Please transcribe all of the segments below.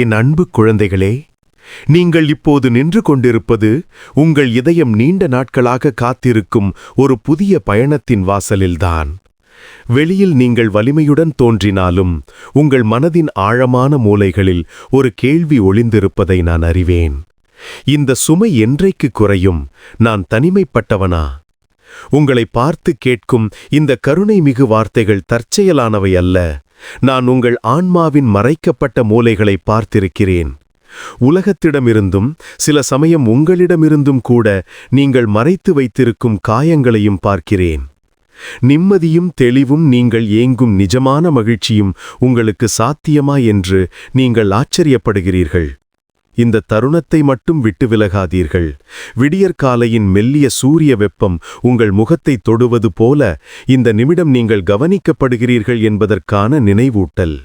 என் அன்பு குழந்தைகளே நீங்கள் இப்போது நின்று கொண்டிருப்பது உங்கள் இதயம் நீண்ட நாட்களாக காத்திருக்கும் ஒரு புதிய பயணத்தின் வாசலில்தான். வெளியில் நீங்கள் வலிமையுடன் தோன்றினாலும் உங்கள் மனதின் ஆழமான மூலைகளில் ஒரு கேள்வி ஒளிந்திருப்பதை நான் அறிவேன். இந்த சுமை என்றைக்கு குறையும்? நான் தனிமைப்பட்டவனா? உங்களை பார்த்து கேட்கும் இந்த கருணை மிகு வார்த்தைகள் தற்செயலானவை அல்ல. நான் உங்கள் ஆன்மாவின் மறைக்கப்பட்ட மூலைகளை பார்த்திருக்கிறேன். உலகத்திடமிருந்தும் சில சமயம் உங்களிடமிருந்தும் கூட நீங்கள் மறைத்து வைத்திருக்கும் காயங்களையும் பார்க்கிறேன். நிம்மதியும் தெளிவும் நீங்கள் ஏங்கும் நிஜமான மகிழ்ச்சியும் உங்களுக்கு சாத்தியமா என்று நீங்கள் ஆச்சரியப்படுகிறீர்கள். இந்த தருணத்தை மட்டும் விட்டு விலகாதீர்கள். விடியற்காலையின் மெல்லிய சூரிய வெப்பம் உங்கள் முகத்தை தொடுவது போல இந்த நிமிடம் நீங்கள் கவனிக்கப்படுகிறீர்கள் என்பதற்கான நினைவூட்டல்.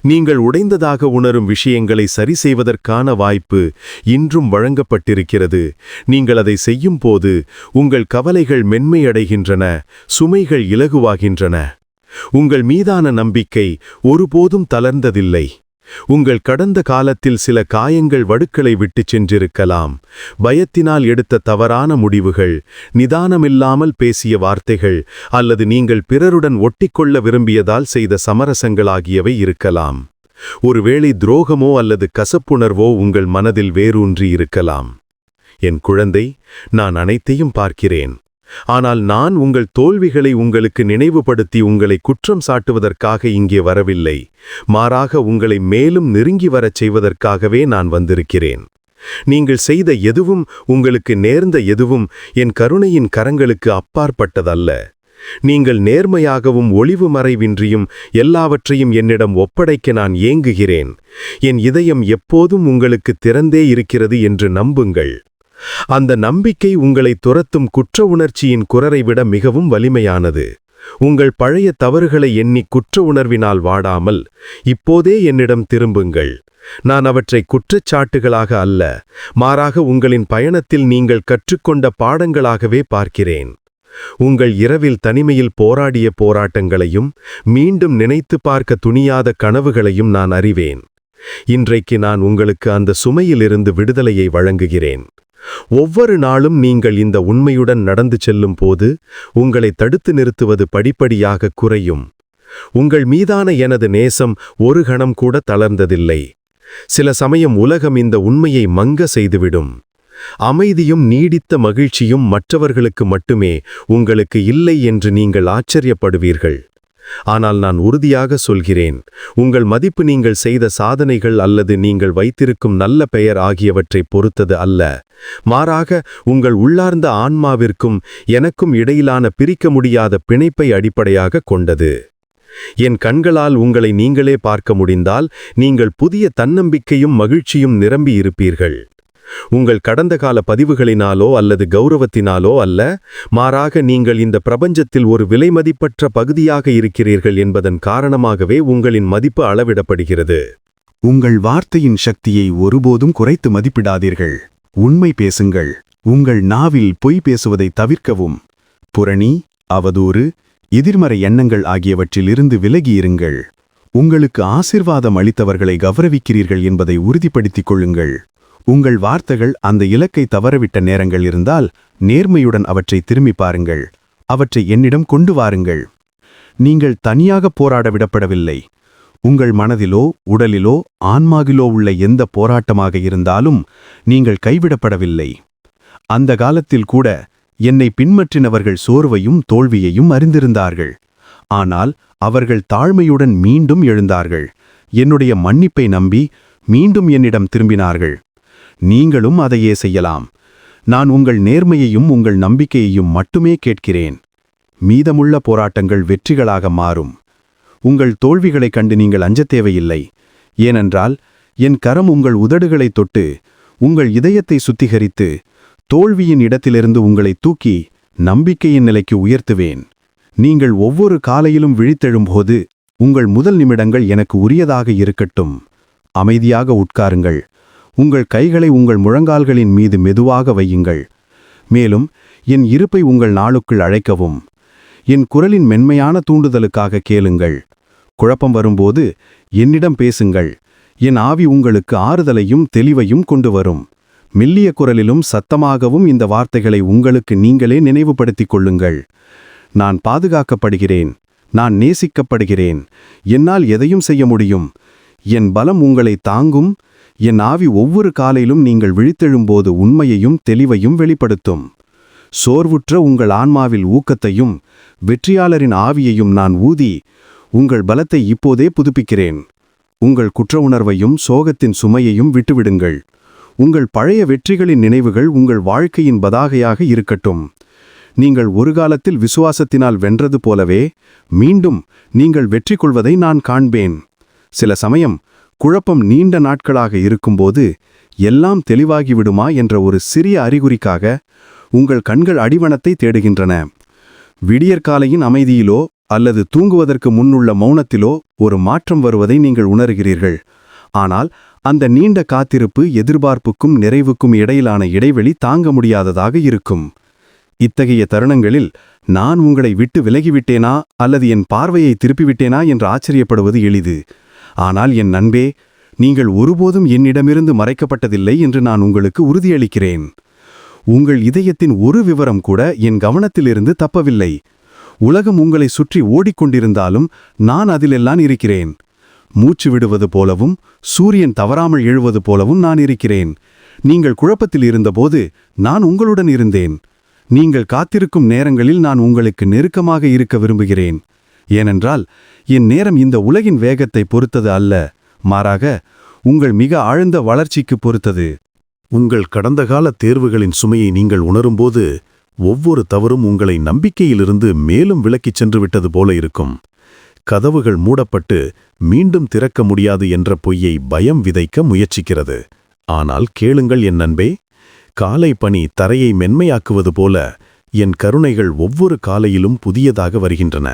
நீங்கள் உடைந்ததாக உணரும் விஷயங்களை சரி செய்வதற்கான வாய்ப்பு இன்றும் வழங்கப்பட்டிருக்கிறது. நீங்கள் அதை செய்யும் போது உங்கள் கவலைகள் மென்மையடைகின்றன சுமைகள் இலகுவாகின்றன. உங்கள் மீதான நம்பிக்கை ஒருபோதும் தளர்ந்ததில்லை. உங்கள் கடந்த காலத்தில் சில காயங்கள் வடுக்களை விட்டுச் சென்றிருக்கலாம். பயத்தினால் எடுத்த தவறான முடிவுகள் நிதானமில்லாமல் பேசிய வார்த்தைகள் அல்லது நீங்கள் பிறருடன் ஒட்டிக்கொள்ள விரும்பியதால் செய்த சமரசங்கள் ஆகியவை இருக்கலாம். ஒருவேளை துரோகமோ அல்லது கசப்புணர்வோ உங்கள் மனதில் வேரூன்றி இருக்கலாம். என் குழந்தை நான் அனைத்தையும் பார்க்கிறேன். ஆனால் நான் உங்கள் தோல்விகளை உங்களுக்கு நினைவுபடுத்தி உங்களை குற்றம் சாட்டுவதற்காக இங்கே வரவில்லை. மாறாக உங்களை மேலும் நெருங்கி வரச் செய்வதற்காகவே நான் வந்திருக்கிறேன். நீங்கள் செய்த எதுவும் உங்களுக்கு நேர்ந்த எதுவும் என் கருணையின் கரங்களுக்கு அப்பாற்பட்டதல்ல. நீங்கள் நேர்மையாகவும் ஒளிவு மறைவின்றியும் எல்லாவற்றையும் என்னிடம் ஒப்படைக்க நான் ஏங்குகிறேன். என் இதயம் எப்போதும் உங்களுக்கு திறந்தே இருக்கிறது என்று நம்புங்கள். அந்த நம்பிக்கை உங்களை துரத்தும் குற்ற உணர்ச்சியின் குரரை விட மிகவும் வலிமையானது. உங்கள் பழைய தவறுகளை எண்ணி குற்ற உணர்வினால் வாடாமல் இப்போதே என்னிடம் திரும்புங்கள். நான் அவற்றை குற்றச்சாட்டுகளாக அல்ல மாறாக உங்களின் பயணத்தில் நீங்கள் கற்றுக்கொண்ட பாடங்களாகவே பார்க்கிறேன். உங்கள் இரவில் தனிமையில் போராடிய போராட்டங்களையும் மீண்டும் நினைத்து பார்க்க துணியாத கனவுகளையும் நான் அறிவேன். இன்றைக்கு நான் உங்களுக்கு அந்த சுமையிலிருந்து விடுதலையை வழங்குகிறேன். ஒவ்வொரு நாளும் நீங்கள் இந்த உண்மையுடன் நடந்து செல்லும் போது உங்களை தடுத்து நிறுத்துவது படிப்படியாக குறையும். உங்கள் மீதான எனது நேசம் ஒரு கணம் கூட தளர்ந்ததில்லை. சில சமயம் உலகம் இந்த உண்மையை மங்க செய்துவிடும். அமைதியும் நீடித்த மகிழ்ச்சியும் மற்றவர்களுக்கு மட்டுமே உங்களுக்கு இல்லை என்று நீங்கள் ஆச்சரியப்படுவீர்கள். ஆனால் நான் உறுதியாக சொல்கிறேன் உங்கள் மதிப்பு நீங்கள் செய்த சாதனைகள் அல்லது நீங்கள் வைத்திருக்கும் நல்ல பெயர் ஆகியவற்றை பொறுத்தது அல்ல. மாறாக உங்கள் உள்ளார்ந்த ஆன்மாவிற்கும் எனக்கும் இடையிலான பிரிக்க முடியாத பிணைப்பை அடிப்படையாக கொண்டது. என் கண்களால் உங்களை நீங்களே பார்க்க முடிந்தால் நீங்கள் புதிய தன்னம்பிக்கையும் மகிழ்ச்சியும் நிரம்பி இருப்பீர்கள். உங்கள் கடந்த கால பதிவுகளினாலோ அல்லது கௌரவத்தினாலோ அல்ல மாறாக நீங்கள் இந்த பிரபஞ்சத்தில் ஒரு விலைமதிப்பற்ற பகுதியாக இருக்கிறீர்கள் என்பதன் காரணமாகவே உங்களின் மதிப்பு அளவிடப்படுகிறது. உங்கள் வார்த்தையின் சக்தியை ஒருபோதும் குறைத்து மதிப்பிடாதீர்கள். உண்மை பேசுங்கள். உங்கள் நாவில் பொய் பேசுவதை தவிர்க்கவும். புரணி அவதூறு எதிர்மறை எண்ணங்கள் ஆகியவற்றிலிருந்து விலகியிருங்கள். உங்களுக்கு ஆசிர்வாதம் அளித்தவர்களை கௌரவிக்கிறீர்கள் என்பதை உறுதிப்படுத்திக் கொள்ளுங்கள். உங்கள் வார்த்தைகள் அந்த இலக்கை தவறவிட்ட நேரங்கள் இருந்தால் நேர்மையுடன் அவற்றை திரும்பி பாருங்கள். அவற்றை என்னிடம் கொண்டு வாருங்கள். நீங்கள் தனியாக போராட விடப்படவில்லை. உங்கள் மனதிலோ உடலிலோ ஆன்மாகிலோ உள்ள எந்த போராட்டமாக இருந்தாலும் நீங்கள் கைவிடப்படவில்லை. அந்த காலத்தில் கூட என்னை பின்பற்றினவர்கள் சோர்வையும் தோல்வியையும் அறிந்திருந்தார்கள். ஆனால் அவர்கள் தாழ்மையுடன் மீண்டும் எழுந்தார்கள். என்னுடைய மன்னிப்பை நம்பி மீண்டும் என்னிடம் திரும்பினார்கள். நீங்களும் அதையே செய்யலாம். நான் உங்கள் நேர்மையையும் உங்கள் நம்பிக்கையையும் மட்டுமே கேட்கிறேன். மீதமுள்ள போராட்டங்கள் வெற்றிகளாக மாறும். உங்கள் தோல்விகளைக் கண்டு நீங்கள் அஞ்சத் தேவையில்லை. ஏனென்றால் என் கரம் உங்கள் உதடுகளை தொட்டு உங்கள் இதயத்தை சுத்திகரித்து தோல்வியின் இடத்திலிருந்து உங்களை தூக்கி நம்பிக்கையின் நிலைக்கு உயர்த்துவேன். நீங்கள் ஒவ்வொரு காலையிலும் விழித்தெழும்போது உங்கள் முதல் நிமிடங்கள் எனக்கு உரியதாக இருக்கட்டும். அமைதியாக உட்காருங்கள். உங்கள் கைகளை உங்கள் முழங்கால்களின் மீது மெதுவாக வையுங்கள். மேலும் என் இருப்பை உங்கள் நாளுக்குள் அழைக்கவும். என் குரலின் மென்மையான தூண்டுதலுக்காக கேளுங்கள். குழப்பம் வரும்போது என்னிடம் பேசுங்கள். என் ஆவி உங்களுக்கு ஆறுதலையும் தெளிவையும் கொண்டு வரும் மெல்லிய குரலிலும் சத்தமாகவும் இந்த வார்த்தைகளை உங்களுக்கு நீங்களே நினைவுபடுத்திக் கொள்ளுங்கள். நான் பாதுகாக்கப்படுகிறேன். நான் நேசிக்கப்படுகிறேன். என்னால் எதையும் செய்ய முடியும். என் பலம் உங்களை தாங்கும். என் ஆவி ஒவ்வொரு காலையிலும் நீங்கள் விழித்தெழும்போது உண்மையையும் தெளிவையும் வெளிப்படுத்தும். சோர்வுற்ற உங்கள் ஆன்மாவில் ஊக்கத்தையும் வெற்றியாளரின் ஆவியையும் நான் ஊதி உங்கள் பலத்தை இப்போதே புதுப்பிக்கிறேன். உங்கள் குற்ற உணர்வையும் சோகத்தின் சுமையையும் விட்டுவிடுங்கள். உங்கள் பழைய வெற்றிகளின் நினைவுகள் உங்கள் வாழ்க்கையின் பதாகையாக இருக்கட்டும். நீங்கள் ஒரு காலத்தில் விசுவாசத்தினால் வென்றது போலவே மீண்டும் நீங்கள் வெற்றி கொள்வதை நான் காண்பேன். சில சமயம் குழப்பம் நீண்ட நாட்களாக இருக்கும்போது எல்லாம் தெளிவாகிவிடுமா என்ற ஒரு சிறிய அறிகுறிக்காக உங்கள் கண்கள் அடிவனத்தை தேடுகின்றன. விடியற்காலையின் அமைதியிலோ அல்லது தூங்குவதற்கு முன்னுள்ள மௌனத்திலோ ஒரு மாற்றம் வருவதை நீங்கள் உணர்கிறீர்கள். ஆனால் அந்த நீண்ட காத்திருப்பு எதிர்பார்ப்புக்கும் நிறைவுக்கும் இடையிலான இடைவெளி தாங்க முடியாததாக இருக்கும். இத்தகைய தருணங்களில் நான் உங்களை விட்டு விலகிவிட்டேனா அல்லது என் பார்வையை திருப்பிவிட்டேனா என்று ஆச்சரியப்படுவது எளிது. ஆனால் என் நண்பே நீங்கள் ஒருபோதும் என்னிடமிருந்து மறைக்கப்பட்டதில்லை என்று நான் உங்களுக்கு உறுதியளிக்கிறேன். உங்கள் இதயத்தின் ஒரு விவரம் கூட என் கவனத்திலிருந்து தப்பவில்லை. உலகம் உங்களை சுற்றி ஓடிக்கொண்டிருந்தாலும் நான் அதிலெல்லாம் இருக்கிறேன். மூச்சு விடுவது போலவும் சூரியன் தவறாமல் எழுவது போலவும் நான் இருக்கிறேன். நீங்கள் குழப்பத்தில் இருந்தபோது நான் உங்களுடன் இருந்தேன். நீங்கள் காத்திருக்கும் நேரங்களில் நான் உங்களுக்கு நெருக்கமாக இருக்க விரும்புகிறேன். ஏனென்றால் என் நேரம் இந்த உலகின் வேகத்தை பொறுத்தது அல்ல. மாறாக உங்கள் மிக ஆழ்ந்த வளர்ச்சிக்கு பொறுத்தது. உங்கள் கடந்த கால தேர்வுகளின் சுமையை நீங்கள் உணரும்போது ஒவ்வொரு தவறும் உங்களை நம்பிக்கையிலிருந்து மேலும் விலக்கிச் சென்று விட்டது போல இருக்கும். கதவுகள் மூடப்பட்டு மீண்டும் திறக்க முடியாது என்ற பொய்யை பயம் விதைக்க முயற்சிக்கிறது. ஆனால் கேளுங்கள் என் நண்பே காலை பனி தரையை மென்மையாக்குவது போல என் கருணைகள் ஒவ்வொரு காலையிலும் புதியதாக வருகின்றன.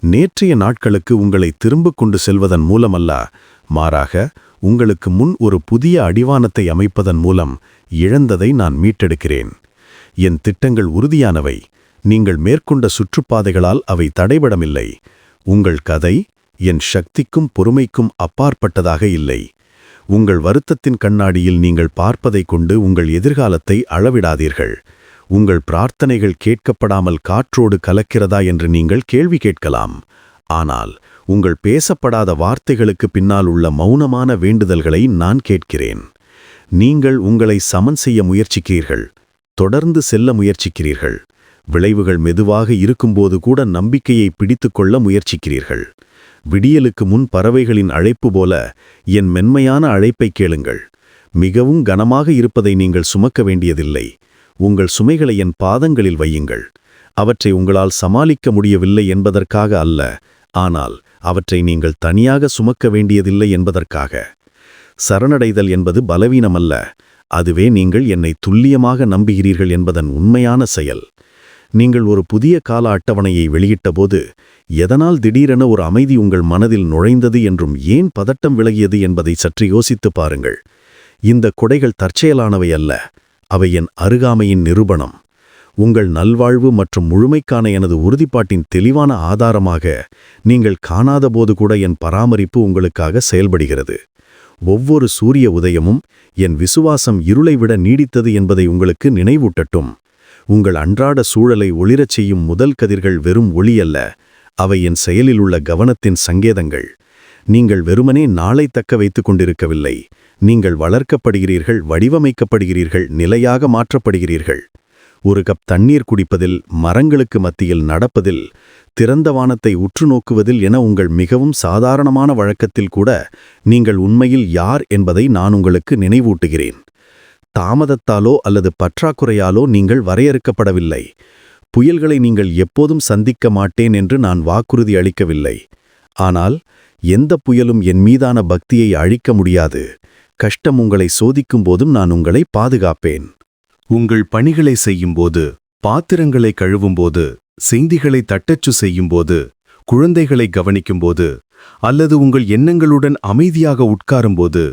நேற்றைய நாட்களுக்கு உங்களை திரும்பக் கொண்டு செல்வதன் மூலமல்ல. மாறாக உங்களுக்கு முன் ஒரு புதிய அடிவானத்தை அமைப்பதன் மூலம் இழந்ததை நான் மீட்டெடுக்கிறேன். என் திட்டங்கள் உறுதியானவை. நீங்கள் மேற்கொண்ட சுற்றுப்பாதைகளால் அவை தடைபடமில்லை உங்கள் கதை என் சக்திக்கும் பொறுமைக்கும் அப்பாற்பட்டதாக இல்லை. உங்கள் வருத்தத்தின் கண்ணாடியில் நீங்கள் பார்ப்பதைக் கொண்டு உங்கள் எதிர்காலத்தை அளவிடாதீர்கள். உங்கள் பிரார்த்தனைகள் கேட்கப்படாமல் காற்றோடு கலக்கிறதா என்று நீங்கள் கேள்வி கேட்கலாம். ஆனால் உங்கள் பேசப்படாத வார்த்தைகளுக்கு பின்னால் உள்ள மௌனமான வேண்டுதல்களை நான் கேட்கிறேன். நீங்கள் உங்களை சமன் செய்ய முயற்சிக்கிறீர்கள். தொடர்ந்து செல்ல முயற்சிக்கிறீர்கள். விளைவுகள் மெதுவாக இருக்கும்போது கூட நம்பிக்கையை பிடித்துக்கொள்ள முயற்சிக்கிறீர்கள். விடியலுக்கு முன் பறவைகளின் அழைப்பு போல என் மென்மையான அழைப்பை கேளுங்கள். மிகவும் கனமாக இருப்பதை நீங்கள் சுமக்க வேண்டியதில்லை. உங்கள் சுமைகளை என் பாதங்களில் வையுங்கள். அவற்றை உங்களால் சமாளிக்க முடியவில்லை என்பதற்காக அல்ல ஆனால் அவற்றை நீங்கள் தனியாக சுமக்க வேண்டியதில்லை என்பதற்காக. சரணடைதல் என்பது பலவீனமல்ல அதுவே நீங்கள் என்னை துல்லியமாக நம்புகிறீர்கள் என்பதன் உண்மையான செயல். நீங்கள் ஒரு புதிய கால அட்டவணையை வெளியிட்டபோது எதனால் திடீரென ஒரு அமைதி உங்கள் மனதில் நுழைந்தது என்றும் ஏன் பதட்டம் விலகியது என்பதை சற்று யோசித்துப் பாருங்கள். இந்த கொடைகள் தற்செயலானவை அல்ல. அவை என் அருகாமையின் நிரூபணம். உங்கள் நல்வாழ்வு மற்றும் முழுமைக்கான எனது உறுதிப்பாட்டின் தெளிவான ஆதாரமாக நீங்கள் காணாதபோது கூட என் பராமரிப்பு உங்களுக்காக செயல்படுகிறது. ஒவ்வொரு சூரிய உதயமும் என் விசுவாசம் இருளை விட நீடித்தது என்பதை உங்களுக்கு நினைவூட்டட்டும். உங்கள் அன்றாட சூழலை ஒளிரச் செய்யும் முதல் கதிர்கள் வெறும் ஒளி அல்ல அவை என் செயலில் உள்ள கவனத்தின் சங்கேதங்கள். நீங்கள் வெறுமனே நாளை தக்க வைத்துக் கொண்டிருக்கவில்லை. நீங்கள் வளர்க்கப்படுகிறீர்கள் வடிவமைக்கப்படுகிறீர்கள் நிலையாக மாற்றப்படுகிறீர்கள். ஒரு கப் தண்ணீர் குடிப்பதில் மரங்களுக்கு மத்தியில் நடப்பதில் திறந்த வானத்தை உற்று நோக்குவதில் என உங்கள் மிகவும் சாதாரணமான வழக்கத்தில் கூட நீங்கள் உண்மையில் யார் என்பதை நான் உங்களுக்கு நினைவூட்டுகிறேன். தாமதத்தாலோ அல்லது பற்றாக்குறையாலோ நீங்கள் வரையறுக்கப்படவில்லை. புயல்களை நீங்கள் எப்போதும் சந்திக்க மாட்டேன் என்று நான் வாக்குறுதி அளிக்கவில்லை. ஆனால் எந்த புயலும் என் மீதான பக்தியை அழிக்க முடியாது. கஷ்டம் உங்களை சோதிக்கும் போதும் நான் உங்களை பாதுகாப்பேன். உங்கள் பணிகளை செய்யும்போது பாத்திரங்களை கழுவும்போது செய்திகளை தட்டச்சு செய்யும்போது குழந்தைகளை கவனிக்கும்போது அல்லது உங்கள் எண்ணங்களுடன் அமைதியாக உட்காரும்போது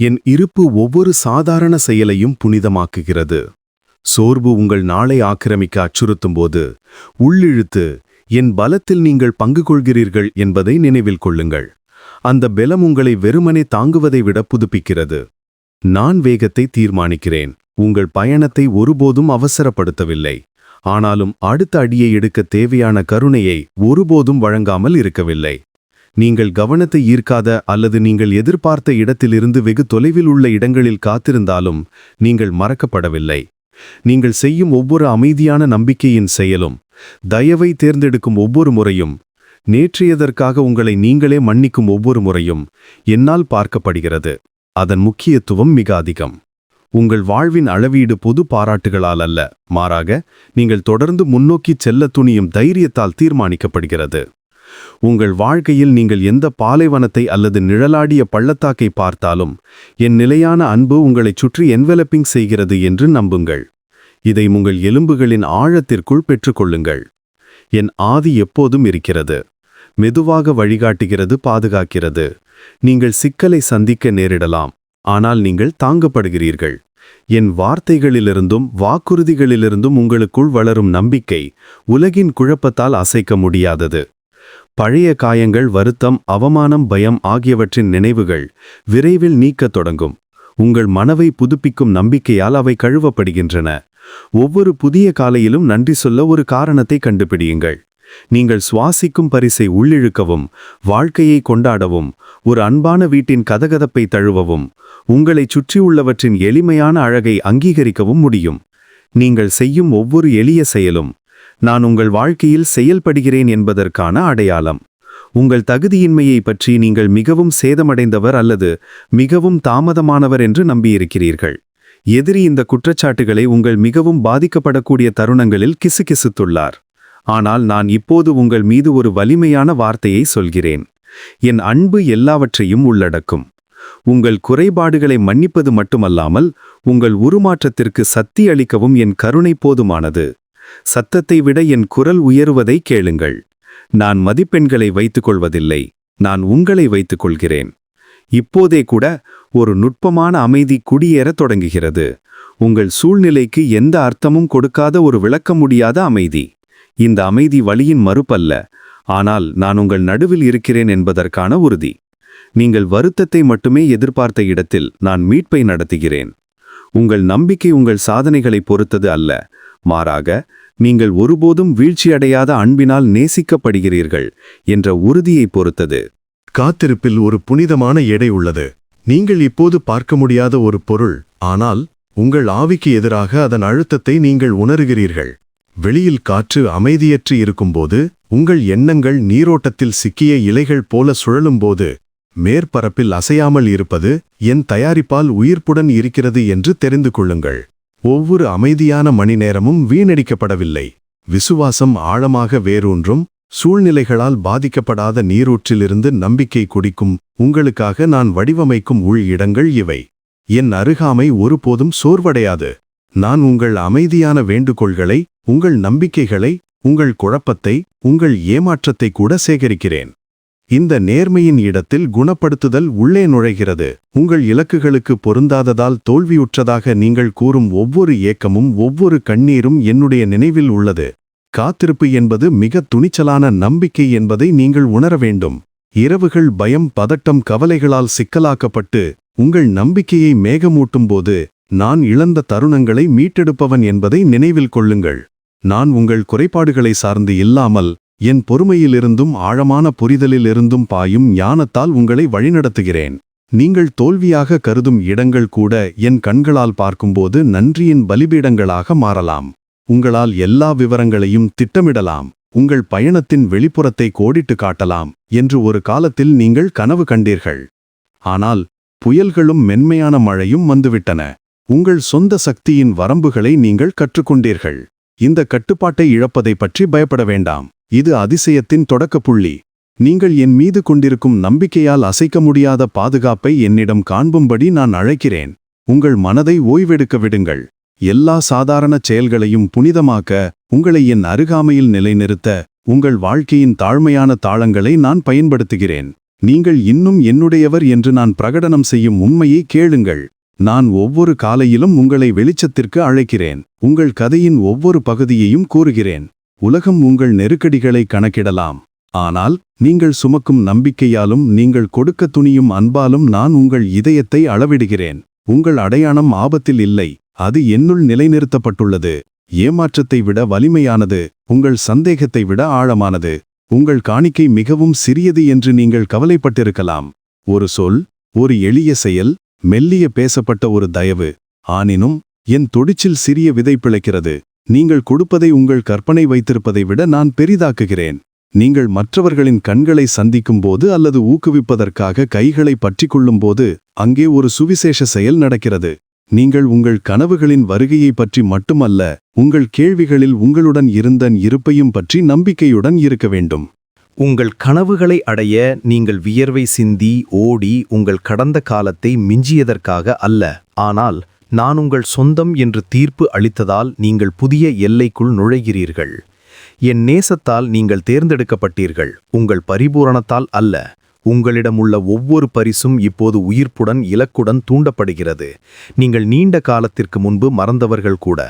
என் இருப்பு ஒவ்வொரு சாதாரண செயலையும் புனிதமாக்குகிறது. சோர்வு உங்கள் நாளை ஆக்கிரமிக்க அச்சுறுத்தும்போது உள்ளிழுத்து என் பலத்தில் நீங்கள் பங்கு கொள்கிறீர்கள் என்பதை நினைவில் கொள்ளுங்கள். அந்த பெலம் உங்களை வெறுமனே தாங்குவதை விட புதுப்பிக்கிறது. நான் வேகத்தை தீர்மானிக்கிறேன். உங்கள் பயணத்தை ஒருபோதும் அவசரப்படுத்தவில்லை. ஆனாலும் அடுத்த அடியை எடுக்க தேவையான கருணையை ஒருபோதும் வழங்காமல் இருக்கவில்லை. நீங்கள் கவனத்தை ஈர்க்காத அல்லது நீங்கள் எதிர்பார்த்த இடத்திலிருந்து வெகு தொலைவில் உள்ள இடங்களில் காத்திருந்தாலும் நீங்கள் மறக்கப்படவில்லை. நீங்கள் செய்யும் ஒவ்வொரு அமைதியான நம்பிக்கையின் செயலும் தயவை தேர்ந்தெடுக்கும் ஒவ்வொரு முறையும் நேற்றையதற்காக உங்களை நீங்களே மன்னிக்கும் ஒவ்வொரு முறையும் என்னால் பார்க்கப்படுகிறது. அதன் முக்கியத்துவம் மிக அதிகம். உங்கள் வாழ்வின் அளவீடு பொது பாராட்டுகளால் அல்ல மாறாக நீங்கள் தொடர்ந்து முன்னோக்கிச் செல்ல துணியும் தைரியத்தால் தீர்மானிக்கப்படுகிறது. உங்கள் வாழ்க்கையில் நீங்கள் எந்த பாலைவனத்தை அல்லது நிழலாடிய பள்ளத்தாக்கை பார்த்தாலும் என் நிலையான அன்பு உங்களைச் சுற்றி என்வெலப்பிங் செய்கிறது என்று நம்புங்கள். இதை உங்கள் எலும்புகளின் ஆழத்திற்குள் பெற்றுக்கொள்ளுங்கள். என் ஆதி எப்போதும் இருக்கிறது. மெதுவாக வழிகாட்டுகிறது பாதுகாக்கிறது. நீங்கள் சிக்கலை சந்திக்க நேரிடலாம். ஆனால் நீங்கள் தாங்கப்படுகிறீர்கள். என் வார்த்தைகளிலிருந்தும் வாக்குறுதிகளிலிருந்தும் உங்களுக்குள் வளரும் நம்பிக்கை உலகின் குழப்பத்தால் அசைக்க முடியாதது. பழைய காயங்கள் வருத்தம் அவமானம் பயம் ஆகியவற்றின் நினைவுகள் விரைவில் நீக்கத் தொடங்கும். உங்கள் மனவை புதுப்பிக்கும் நம்பிக்கையால் அவை கழுவப்படுகின்றன. ஒவ்வொரு புதிய காலையிலும் நன்றி சொல்ல ஒரு காரணத்தை கண்டுபிடியுங்கள். நீங்கள் சுவாசிக்கும் பரிசை உள்ளிழுக்கவும் வாழ்க்கையை கொண்டாடவும் ஒரு அன்பான வீட்டின் கதகதப்பை தழுவவும் உங்களைச் சுற்றியுள்ளவற்றின் எளிமையான அழகை அங்கீகரிக்கவும் முடியும். நீங்கள் செய்யும் ஒவ்வொரு எளிய செயலும் நான் உங்கள் வாழ்க்கையில் செயல்படுகிறேன் என்பதற்கான அடையாளம். உங்கள் தகுதியின்மையை பற்றி நீங்கள் மிகவும் சேதமடைந்தவர் அல்லது மிகவும் தாமதமானவர் என்று நம்பியிருக்கிறீர்கள். எதிரி இந்த குற்றச்சாட்டுகளை உங்கள் மிகவும் பாதிக்கப்படக்கூடிய தருணங்களில் கிசுகிசுத்துள்ளார். ஆனால் நான் இப்போது உங்கள் மீது ஒரு வலிமையான வார்த்தையை சொல்கிறேன். என் அன்பு எல்லாவற்றையும் உள்ளடக்கும். உங்கள் குறைபாடுகளை மன்னிப்பது மட்டுமல்லாமல் உங்கள் உருமாற்றத்திற்கு சக்தி அளிக்கவும் என் கருணை போதுமானது. சத்தத்தை விட என் குரல் உயருவதை கேளுங்கள். நான் மதிப்பெண்களை வைத்துக் கொள்வதில்லை நான் உங்களை வைத்துக் கொள்கிறேன் இப்போதே கூட ஒரு நுட்பமான அமைதி குடியேறத் தொடங்குகிறது. உங்கள் சூழ்நிலைக்கு எந்த அர்த்தமும் கொடுக்காத ஒரு விளக்க முடியாத அமைதி. இந்த அமைதி வழியின் மறுப்பல்ல. ஆனால் நான் உங்கள் நடுவில் இருக்கிறேன் என்பதற்கான உறுதி. நீங்கள் வருத்தத்தை மட்டுமே எதிர்பார்த்த இடத்தில் நான் மீட்பை நடத்துகிறேன். உங்கள் நம்பிக்கை உங்கள் சாதனைகளை பொறுத்தது அல்ல. மாறாக நீங்கள் ஒருபோதும் வீழ்ச்சியடையாத அன்பினால் நேசிக்கப்படுகிறீர்கள் என்ற உறுதியை பொறுத்தது. காத்திருப்பில் ஒரு புனிதமான எடை உள்ளது. நீங்கள் இப்போது பார்க்க முடியாத ஒரு பொருள் ஆனால் உங்கள் ஆவிக்கு எதிராக அதன் அழுத்தத்தை நீங்கள் உணருகிறீர்கள். வெளியில் காற்று அமைதியற்று இருக்கும்போது உங்கள் எண்ணங்கள் நீரோட்டத்தில் சிக்கிய இலைகள் போல சுழலும்போது மேற்பரப்பில் அசையாமல் இருப்பது என் தயாரிப்பால் உயிர்ப்புடன் இருக்கிறது என்று தெரிந்து கொள்ளுங்கள். ஒவ்வொரு அமைதியான மணி நேரமும் வீணடிக்கப்படவில்லை. விசுவாசம் ஆழமாக வேரூன்றும் சூழ்நிலைகளால் பாதிக்கப்படாத நீரூற்றிலிருந்து நம்பிக்கை குடிக்கும் உங்களுக்காக நான் வடிவமைக்கும் உள் இடங்கள் இவை. என் அருகாமை ஒருபோதும் சோர்வடையாது. நான் உங்கள் அமைதியான வேண்டுகோள்களை உங்கள் நம்பிக்கைகளை உங்கள் குழப்பத்தை உங்கள் ஏமாற்றத்தை கூட சேகரிக்கிறேன். இந்த நேர்மையின் இடத்தில் குணப்படுத்துதல் உள்ளே நுழைகிறது. உங்கள் இலக்குகளுக்கு பொருந்தாததால் தோல்வியுற்றதாக நீங்கள் கூறும் ஒவ்வொரு ஏக்கமும் ஒவ்வொரு கண்ணீரும் என்னுடைய நினைவில் உள்ளது. காத்திருப்பு என்பது மிக துணிச்சலான நம்பிக்கை என்பதை நீங்கள் உணர வேண்டும். இரவுகள் பயம் பதட்டம் கவலைகளால் சிக்கலாக்கப்பட்டு உங்கள் நம்பிக்கையை மேகமூட்டும்போது நான் இழந்த தருணங்களை மீட்டெடுப்பவன் என்பதை நினைவில் கொள்ளுங்கள். நான் உங்கள் குறைபாடுகளை சார்ந்து இல்லாமல் என் பொறுமையிலிருந்தும் ஆழமான புரிதலிலிருந்தும் பாயும் ஞானத்தால் உங்களை வழிநடத்துகிறேன். நீங்கள் தோல்வியாக கருதும் இடங்கள் கூட என் கண்களால் பார்க்கும்போது நன்றியின் பலிபீடங்களாக மாறலாம். உங்களால் எல்லா விவரங்களையும் திட்டமிடலாம். உங்கள் பயணத்தின் வெளிப்புறத்தை கோடிட்டு காட்டலாம் என்று ஒரு காலத்தில் நீங்கள் கனவு கண்டீர்கள். ஆனால் புயல்களும் மென்மையான மழையும் வந்துவிட்டன. உங்கள் சொந்த சக்தியின் வரம்புகளை நீங்கள் கற்றுக்கொண்டீர்கள். இந்த கட்டுப்பாட்டை இழப்பதை பற்றி பயப்பட வேண்டாம். இது அதிசயத்தின் தொடக்கப் புள்ளி. நீங்கள் என் மீது கொண்டிருக்கும் நம்பிக்கையால் அசைக்க முடியாத பாதுகாப்பை என்னிடம் காண்பும்படி நான் அழைக்கிறேன். உங்கள் மனதை ஓய்வெடுக்க விடுங்கள். எல்லா சாதாரண செயல்களையும் புனிதமாக்க உங்களை என் அருகாமையில் நிலைநிறுத்த உங்கள் வாழ்க்கையின் தாழ்மையான தாளங்களை நான் பயன்படுத்துகிறேன். நீங்கள் இன்னும் என்னுடையவர் என்று நான் பிரகடனம் செய்யும் உண்மையை கேளுங்கள். நான் ஒவ்வொரு காலையிலும் உங்களை வெளிச்சத்திற்கு அழைக்கிறேன். உங்கள் கதையின் ஒவ்வொரு பகுதியையும் கூறுகிறேன். உலகம் உங்கள் நெருக்கடிகளை கணக்கிடலாம். ஆனால் நீங்கள் சுமக்கும் நம்பிக்கையாலும் நீங்கள் கொடுக்க துணியும் அன்பாலும் நான் உங்கள் இதயத்தை அளவிடுகிறேன். உங்கள் அடையாளம் ஆபத்தில் இல்லை. அது என்னுள் நிலைநிறுத்தப்பட்டுள்ளது. ஏமாற்றத்தை விட வலிமையானது. உங்கள் சந்தேகத்தை விட ஆழமானது. உங்கள் காணிக்கை மிகவும் சிறியது என்று நீங்கள் கவலைப்பட்டிருக்கலாம். ஒரு சொல் ஒரு எளிய செயல் மெல்லிய பேசப்பட்ட ஒரு தயவு. ஆனினும் என் தொடிச்சில் சிறிய விதை பிழைக்கிறது. நீங்கள் கொடுப்பதை உங்கள் கற்பனை வைத்திருப்பதை விட நான் பெரிதாக்குகிறேன். நீங்கள் மற்றவர்களின் கண்களை சந்திக்கும் போது அல்லது ஊக்குவிப்பதற்காக கைகளை பற்றிக்கொள்ளும் போது அங்கே ஒரு சுவிசேஷ செயல் நடக்கிறது. நீங்கள் உங்கள் கனவுகளின் வருகையை பற்றி மட்டுமல்ல உங்கள் கேள்விகளில் உங்களுடன் இருந்தன் இருப்பையும் பற்றி நம்பிக்கையுடன் இருக்க வேண்டும். உங்கள் கனவுகளை அடைய நீங்கள் வியர்வை சிந்தி ஓடி உங்கள் கடந்த காலத்தை மிஞ்சியதற்காக அல்ல ஆனால் நான் உங்கள் சொந்தம் என்று தீர்ப்பு அளித்ததால் நீங்கள் புதிய எல்லைக்குள் நுழைகிறீர்கள். என் நேசத்தால் நீங்கள் தேர்ந்தெடுக்கப்பட்டீர்கள். உங்கள் பரிபூரணத்தால் அல்ல. உங்களிடம் உள்ள ஒவ்வொரு பரிசும் இப்போது உயிர்ப்புடன் இலக்குடன் தூண்டப்படுகிறது. நீங்கள் நீண்ட காலத்திற்கு முன்பு மறந்தவர்கள் கூட.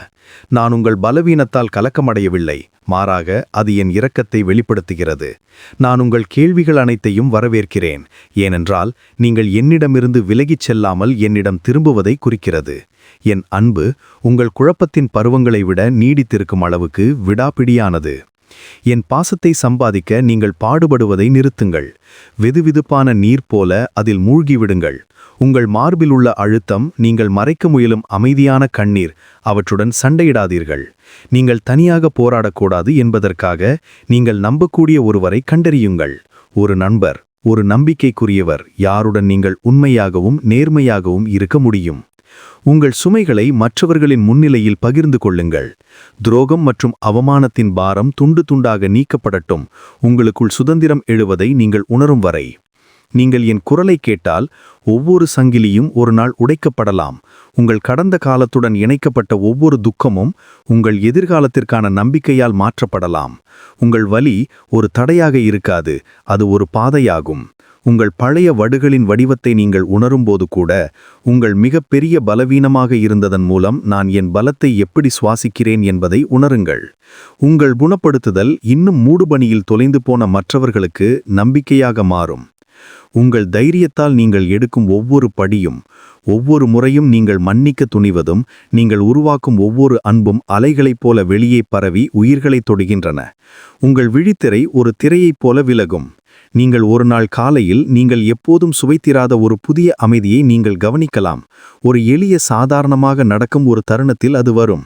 நான் உங்கள் பலவீனத்தால் கலக்கமடையவில்லை. மாறாக அது என் இரக்கத்தை வெளிப்படுத்துகிறது. நான் உங்கள் கேள்விகள் அனைத்தையும் வரவேற்கிறேன். ஏனென்றால் நீங்கள் என்னிடமிருந்து விலகிச் செல்லாமல் என்னிடம் திரும்புவதை குறிக்கிறது. என் அன்பு உங்கள் குழப்பத்தின் பருவங்களை விட நீடித்திருக்கும் அளவுக்கு விடாப்பிடியானது. என் பாசத்தை சம்பாதிக்க நீங்கள் பாடுபடுவதை நிறுத்துங்கள். வெதுவெதுப்பான நீர் போல அதில் மூழ்கிவிடுங்கள். உங்கள் மார்பில் உள்ள அழுத்தம் நீங்கள் மறைக்க முயலும் அமைதியான கண்ணீர் அவற்றுடன் சண்டையிடாதீர்கள். நீங்கள் தனியாக போராடக்கூடாது என்பதற்காக நீங்கள் நம்பக்கூடிய ஒருவரை கண்டறியுங்கள். ஒரு நண்பர் ஒரு நம்பிக்கைக்குரியவர் யாருடன் நீங்கள் உண்மையாகவும் நேர்மையாகவும் இருக்க முடியும். உங்கள் சுமைகளை மற்றவர்களின் முன்னிலையில் பகிர்ந்து கொள்ளுங்கள். துரோகம் மற்றும் அவமானத்தின் பாரம் துண்டு துண்டாக நீக்கப்படட்டும். உங்களுக்குள் சுதந்திரம் எழுவதை நீங்கள் உணரும் வரை. நீங்கள் என் குரலை கேட்டால் ஒவ்வொரு சங்கிலியும் ஒரு நாள் உடைக்கப்படலாம். உங்கள் கடந்த காலத்துடன் இணைக்கப்பட்ட ஒவ்வொரு துக்கமும் உங்கள் எதிர்காலத்திற்கான நம்பிக்கையால் மாற்றப்படலாம். உங்கள் வலி ஒரு தடையாக இருக்காது அது ஒரு பாதையாகும். உங்கள் பழைய வடுகளின் வடிவத்தை நீங்கள் உணரும்போது கூட உங்கள் மிகப்பெரிய பலவீனமாக இருந்ததன் மூலம் நான் என் பலத்தை எப்படி சுவாசிக்கிறேன் என்பதை உணருங்கள். உங்கள் குணப்படுத்துதல் இன்னும் மூடுபனியில் தொலைந்து போன மற்றவர்களுக்கு நம்பிக்கையாக மாறும். உங்கள் தைரியத்தால் நீங்கள் எடுக்கும் ஒவ்வொரு படியும் ஒவ்வொரு முறையும் நீங்கள் மன்னிக்க துணிவதும் நீங்கள் உருவாக்கும் ஒவ்வொரு அன்பும் அலைகளைப் போல வெளியே பரவி உயிர்களைத் தொடுகின்றன. உங்கள் விழித்திரை ஒரு திரையைப் போல விலகும். நீங்கள் ஒரு நாள் காலையில் நீங்கள் எப்போதும் சுவைத்திராத ஒரு புதிய அமைதியை நீங்கள் கவனிக்கலாம். ஒரு எளிய சாதாரணமாக நடக்கும் ஒரு தருணத்தில் அது வரும்.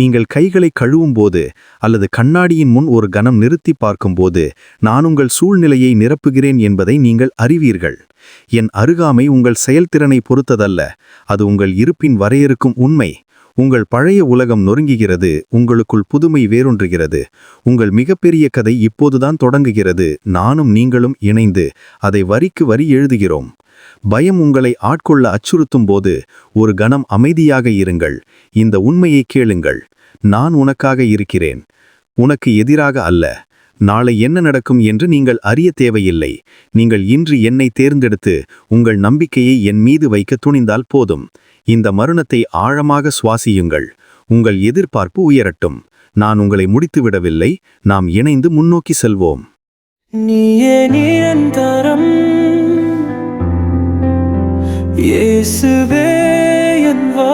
நீங்கள் கைகளை கழுவும்போது அல்லது கண்ணாடியின் முன் ஒரு கணம் நிறுத்தி பார்க்கும்போது நான் உங்கள் சூழ்நிலையை நிரப்புகிறேன் என்பதை நீங்கள் அறிவீர்கள். என் அருகாமை உங்கள் செயல்திறனை பொறுத்ததல்ல. அது உங்கள் இருப்பின் வரையறுக்கும் உண்மை. உங்கள் பழைய உலகம் நொறுங்குகிறது உங்களுக்குள் புதுமை வேரொன்றுகிறது. உங்கள் மிகப்பெரிய கதை இப்போதுதான் தொடங்குகிறது. நானும் நீங்களும் இணைந்து அதை வரிக்கு வரி எழுதுகிறோம். பயம் உங்களை ஆட்கொள்ள அச்சுறுத்தும் போது ஒரு கணம் அமைதியாக இருங்கள். இந்த உண்மையை கேளுங்கள். நான் உனக்காக இருக்கிறேன். உனக்கு எதிராக அல்ல. நாளை என்ன நடக்கும் என்று நீங்கள் அறிய தேவையில்லை. நீங்கள் இன்று என்னை தேர்ந்தெடுத்து உங்கள் நம்பிக்கையை என் மீது வைக்க துணிந்தால் போதும். இந்த மருணத்தை ஆழமாக சுவாசியுங்கள். உங்கள் எதிர்பார்ப்பு உயரட்டும். நான் உங்களை முடித்துவிடவில்லை. நாம் இணைந்து முன்னோக்கி செல்வோம். நீயே நிரந்தரம். இயேசுவே என் வா